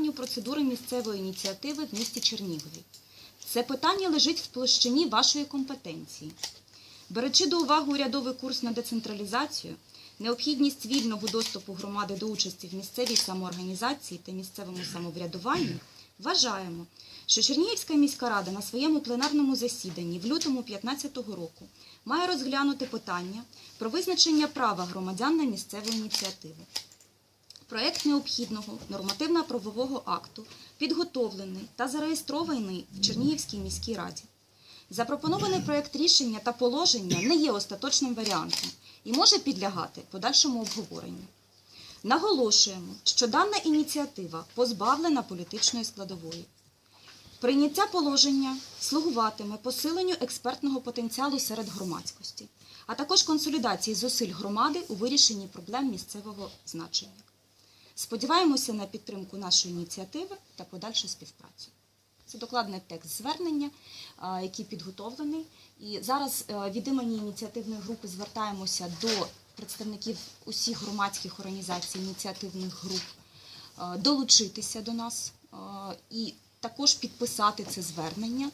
вдосконаленню процедури місцевої ініціативи в місті Чернігові. Це питання лежить в площині вашої компетенції. Беручи до уваги урядовий курс на децентралізацію, необхідність вільного доступу громади до участі в місцевій самоорганізації та місцевому самоврядуванні, вважаємо, що Чернігівська міська рада на своєму пленарному засіданні в лютому 2015 року має розглянути питання про визначення права громадян на місцеву ініціативу. Проект необхідного нормативно-правового акту підготовлений та зареєстрований в Чернігівській міській раді. Запропонований проект рішення та положення не є остаточним варіантом і може підлягати подальшому обговоренню. Наголошуємо, що дана ініціатива позбавлена політичної складової. Прийняття положення слугуватиме посиленню експертного потенціалу серед громадськості, а також консолідації зусиль громади у вирішенні проблем місцевого значення. Сподіваємося на підтримку нашої ініціативи та подальшу співпрацю. Це докладний текст звернення, який підготовлений. І зараз е, від імені ініціативної групи звертаємося до представників усіх громадських організацій, ініціативних груп е, долучитися до нас е, і також підписати це звернення.